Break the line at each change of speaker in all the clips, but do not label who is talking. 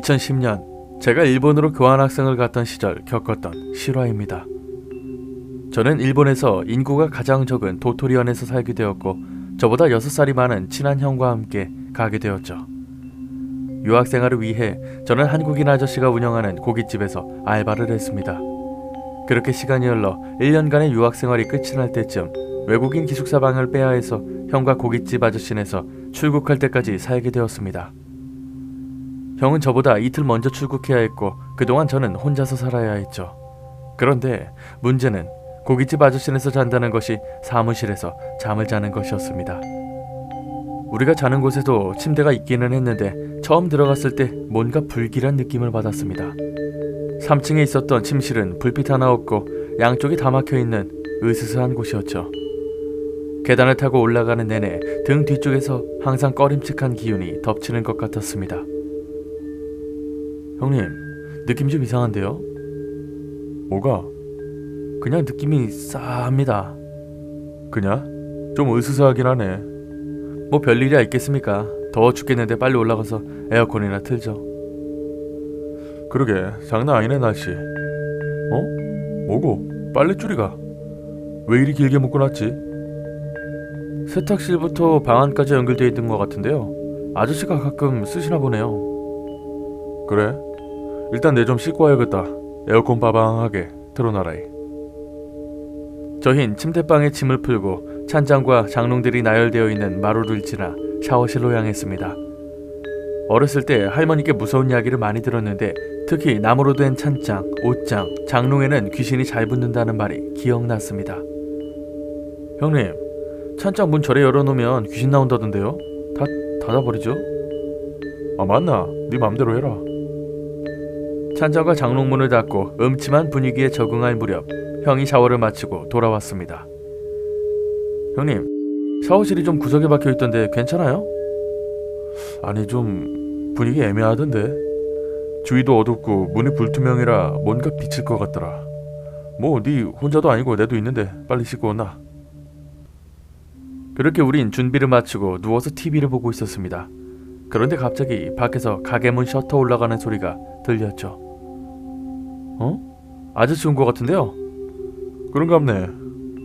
2010년 제가 일본으로 교환학생을 갔던 시절 겪었던 실화입니다. 저는 일본에서 인구가 가장 적은 도토리현에서 살게 되었고 저보다 6살이 많은 친한 형과 함께 가게 되었죠. 유학 생활을 위해 저는 한국인 아저씨가 운영하는 고깃집에서 알바를 했습니다. 그렇게 시간이 흘러 1년간의 유학 생활이 끝이 날 때쯤 외국인 기숙사 방을 빼야 해서 형과 고깃집 아저씨네서 출국할 때까지 살게 되었습니다. 형은 저보다 이틀 먼저 출국해야 했고 그동안 저는 혼자서 살아야 했죠. 그런데 문제는 고깃집 아저씨네서 잔다는 것이 사무실에서 잠을 자는 것이었습니다. 우리가 자는 곳에도 침대가 있기는 했는데 처음 들어갔을 때 뭔가 불길한 느낌을 받았습니다. 3층에 있었던 침실은 불빛 하나 없고 양쪽이 다 막혀 있는 으스스한 곳이었죠. 계단을 타고 올라가는 내내 등 뒤쪽에서 항상 꺼림칙한 기운이 덮치는 것 같았습니다. 형님, 느낌 좀 이상한데요? 뭐가? 그냥 느낌이 싸합니다. 그냥? 좀 으스스하긴 하네. 뭐 별일이야 있겠습니까? 더워 죽겠는데 빨리 올라가서 에어컨이나 틀죠. 그러게 장난 아니네 날씨. 어? 뭐고? 빨랫줄이가? 왜 이리 길게 묶어놨지? 세탁실부터 방 안까지 연결되어 있는 것 같은데요. 아저씨가 가끔 쓰시나 보네요. 그래? 일단 내 좀 씻고 와야겠다. 에어컨 빠방하게 틀어놔라이. 저흰 침대방에 짐을 풀고 찬장과 장롱들이 나열되어 있는 마루를 지나 샤워실로 향했습니다. 어렸을 때 할머니께 무서운 이야기를 많이 들었는데 특히 나무로 된 찬장, 옷장, 장롱에는 귀신이 잘 붙는다는 말이 기억났습니다. 형님, 찬장 문 절에 열어놓으면 귀신 나온다던데요? 다 닫아버리죠? 아 맞나? 네 맘대로 해라. 찬장과 장롱문을 닫고 음침한 분위기에 적응할 무렵 형이 샤워를 마치고 돌아왔습니다. 형님, 샤워실이 좀 구석에 박혀 있던데 괜찮아요? 아니 좀 분위기 애매하던데. 주위도 어둡고 문이 불투명이라 뭔가 비칠 것 같더라. 뭐 네 혼자도 아니고 내도 있는데 빨리 씻고 오나. 그렇게 우린 준비를 마치고 누워서 TV를 보고 있었습니다. 그런데 갑자기 밖에서 가게 문 셔터 올라가는 소리가 들렸죠. 어? 아저씨 온 것 같은데요? 그런갑네.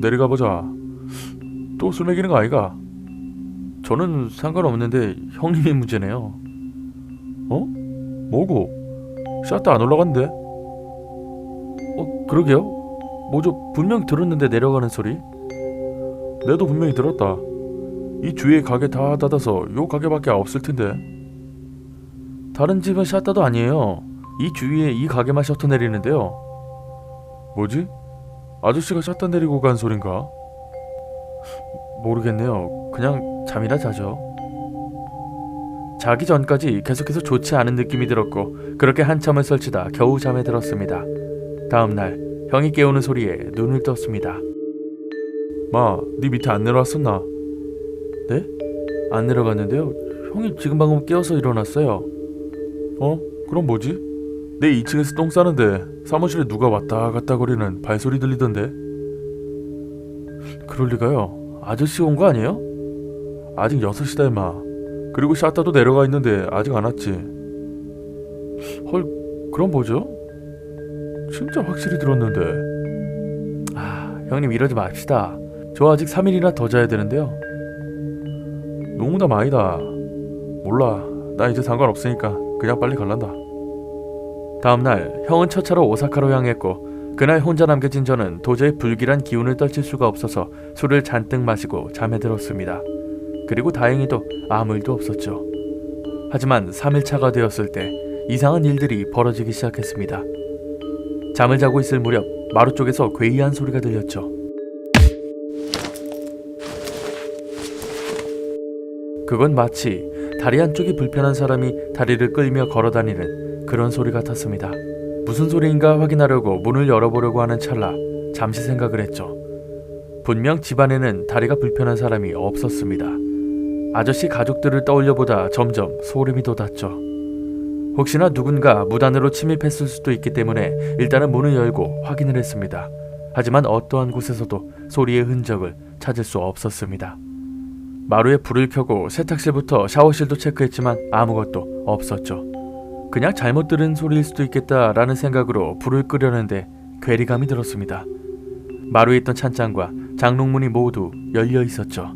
내려가 보자. 또 술 먹이는 거 아이가? 저는 상관없는데 형님이 문제네요. 어? 뭐고? 샷도 안 올라간대? 어, 그러게요. 뭐죠? 분명 들었는데 내려가는 소리? 내도 분명히 들었다. 이 주위에 가게 다 닫아서 요 가게밖에 없을 텐데. 다른 집은 샷다도 아니에요. 이 주위에 이 가게만 셔터 내리는데요. 뭐지? 아저씨가 샷다 내리고 간 소린가? 모르겠네요. 그냥 잠이나 자죠. 자기 전까지 계속해서 좋지 않은 느낌이 들었고 그렇게 한참을 설치다 겨우 잠에 들었습니다. 다음 날 형이 깨우는 소리에 눈을 떴습니다. 마, 네 밑에 안 내려왔었나? 네? 안 내려갔는데요. 형이 지금 방금 깨어서 일어났어요. 어? 그럼 뭐지? 내 2층에서 똥 싸는데 사무실에 누가 왔다 갔다 거리는 발소리 들리던데. 그럴 리가요. 아저씨 온 거 아니에요? 아직 6시다 임마. 그리고 샤타도 내려가 있는데 아직 안 왔지. 헐, 그럼 뭐죠? 진짜 확실히 들었는데. 아, 형님 이러지 맙시다. 저 아직 3일이나 더 자야 되는데요. 너무나 많이다. 몰라. 나 이제 상관없으니까 그냥 빨리 갈란다. 다음날 형은 첫 차로 오사카로 향했고 그날 혼자 남겨진 저는 도저히 불길한 기운을 떨칠 수가 없어서 술을 잔뜩 마시고 잠에 들었습니다. 그리고 다행히도 아무 일도 없었죠. 하지만 3일차가 되었을 때 이상한 일들이 벌어지기 시작했습니다. 잠을 자고 있을 무렵 마루 쪽에서 괴이한 소리가 들렸죠. 그건 마치 다리 한쪽이 불편한 사람이 다리를 끌며 걸어다니는 그런 소리 같았습니다. 무슨 소리인가 확인하려고 문을 열어보려고 하는 찰나 잠시 생각을 했죠. 분명 집안에는 다리가 불편한 사람이 없었습니다. 아저씨 가족들을 떠올려보다 점점 소름이 돋았죠. 혹시나 누군가 무단으로 침입했을 수도 있기 때문에 일단은 문을 열고 확인을 했습니다. 하지만 어떠한 곳에서도 소리의 흔적을 찾을 수 없었습니다. 마루에 불을 켜고 세탁실부터 샤워실도 체크했지만 아무것도 없었죠. 그냥 잘못 들은 소리일 수도 있겠다라는 생각으로 불을 끄려는데 괴리감이 들었습니다. 마루에 있던 찬장과 장롱문이 모두 열려 있었죠.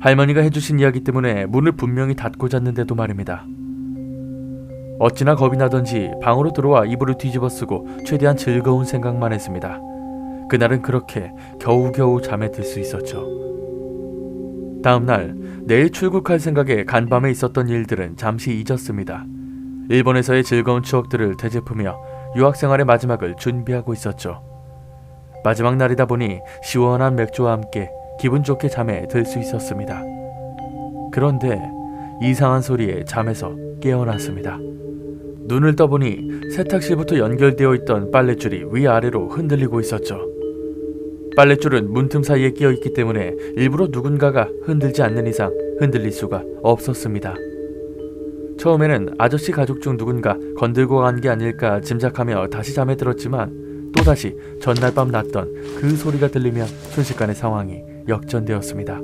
할머니가 해주신 이야기 때문에 문을 분명히 닫고 잤는데도 말입니다. 어찌나 겁이 나던지 방으로 들어와 이불을 뒤집어 쓰고 최대한 즐거운 생각만 했습니다. 그날은 그렇게 겨우겨우 잠에 들 수 있었죠. 다음 날 내일 출국할 생각에 간밤에 있었던 일들은 잠시 잊었습니다. 일본에서의 즐거운 추억들을 되짚으며 유학 생활의 마지막을 준비하고 있었죠. 마지막 날이다 보니 시원한 맥주와 함께 기분 좋게 잠에 들 수 있었습니다. 그런데 이상한 소리에 잠에서 깨어났습니다. 눈을 떠보니 세탁실부터 연결되어 있던 빨랫줄이 위아래로 흔들리고 있었죠. 빨랫줄은 문틈 사이에 끼어 있기 때문에 일부러 누군가가 흔들지 않는 이상 흔들릴 수가 없었습니다. 처음에는 아저씨 가족 중 누군가 건들고 간 게 아닐까 짐작하며 다시 잠에 들었지만 또다시 전날 밤 났던 그 소리가 들리며 순식간에 상황이 역전되었습니다.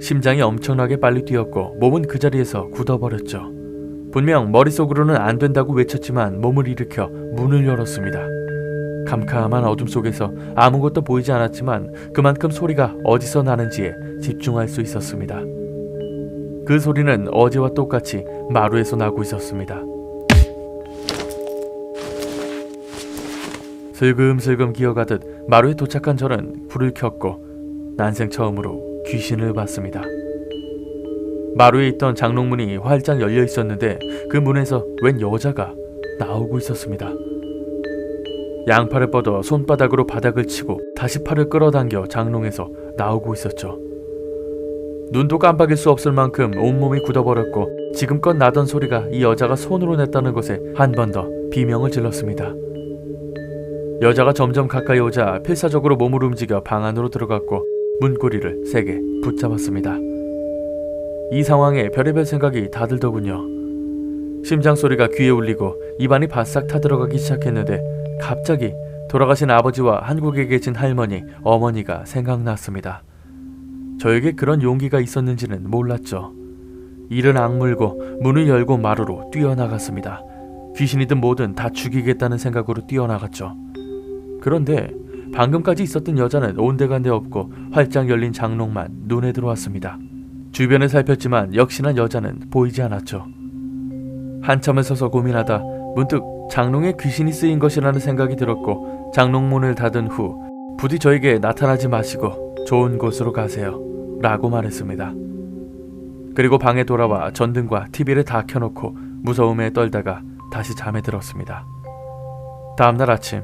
심장이 엄청나게 빨리 뛰었고 몸은 그 자리에서 굳어버렸죠. 분명 머릿속으로는 안 된다고 외쳤지만 몸을 일으켜 문을 열었습니다. 캄캄한 어둠 속에서 아무것도 보이지 않았지만 그만큼 소리가 어디서 나는지에 집중할 수 있었습니다. 그 소리는 어제와 똑같이 마루에서 나고 있었습니다. 슬금슬금 기어가듯 마루에 도착한 저는 불을 켰고 난생 처음으로 귀신을 봤습니다. 마루에 있던 장롱문이 활짝 열려 있었는데 그 문에서 웬 여자가 나오고 있었습니다. 양팔을 뻗어 손바닥으로 바닥을 치고 다시 팔을 끌어당겨 장롱에서 나오고 있었죠. 눈도 깜빡일 수 없을 만큼 온몸이 굳어버렸고 지금껏 나던 소리가 이 여자가 손으로 냈다는 것에 한 번 더 비명을 질렀습니다. 여자가 점점 가까이 오자 필사적으로 몸을 움직여 방 안으로 들어갔고 문고리를 세게 붙잡았습니다. 이 상황에 별의별 생각이 다 들더군요. 심장 소리가 귀에 울리고 입안이 바싹 타들어가기 시작했는데 갑자기 돌아가신 아버지와 한국에 계신 할머니, 어머니가 생각났습니다. 저에게 그런 용기가 있었는지는 몰랐죠. 이른 악물고 문을 열고 마루로 뛰어나갔습니다. 귀신이든 뭐든 다 죽이겠다는 생각으로 뛰어나갔죠. 그런데 방금까지 있었던 여자는 온데간데 없고 활짝 열린 장롱만 눈에 들어왔습니다. 주변을 살폈지만 역시나 여자는 보이지 않았죠. 한참을 서서 고민하다 문득 장롱에 귀신이 쓰인 것이라는 생각이 들었고 장롱문을 닫은 후 부디 저에게 나타나지 마시고 좋은 곳으로 가세요 라고 말했습니다. 그리고 방에 돌아와 전등과 TV를 다 켜놓고 무서움에 떨다가 다시 잠에 들었습니다. 다음날 아침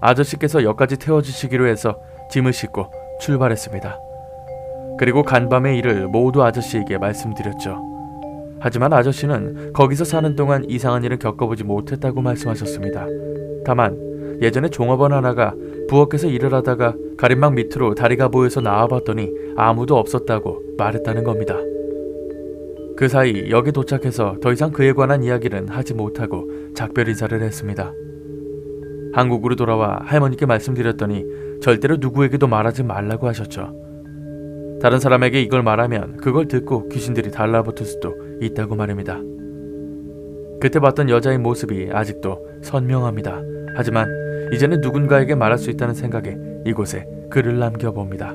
아저씨께서 역까지 태워주시기로 해서 짐을 싣고 출발했습니다. 그리고 간밤의 일을 모두 아저씨에게 말씀드렸죠. 하지만 아저씨는 거기서 사는 동안 이상한 일을 겪어보지 못했다고 말씀하셨습니다. 다만 예전에 종업원 하나가 부엌에서 일을 하다가 가림막 밑으로 다리가 보여서 나와봤더니 아무도 없었다고 말했다는 겁니다. 그 사이 역에 도착해서 더 이상 그에 관한 이야기는 하지 못하고 작별 인사를 했습니다. 한국으로 돌아와 할머니께 말씀드렸더니 절대로 누구에게도 말하지 말라고 하셨죠. 다른 사람에게 이걸 말하면 그걸 듣고 귀신들이 달라붙을 수도 있다고 말입니다. 그때 봤던 여자의 모습이 아직도 선명합니다. 하지만 이제는 누군가에게 말할 수 있다는 생각에 이곳에 글을 남겨봅니다.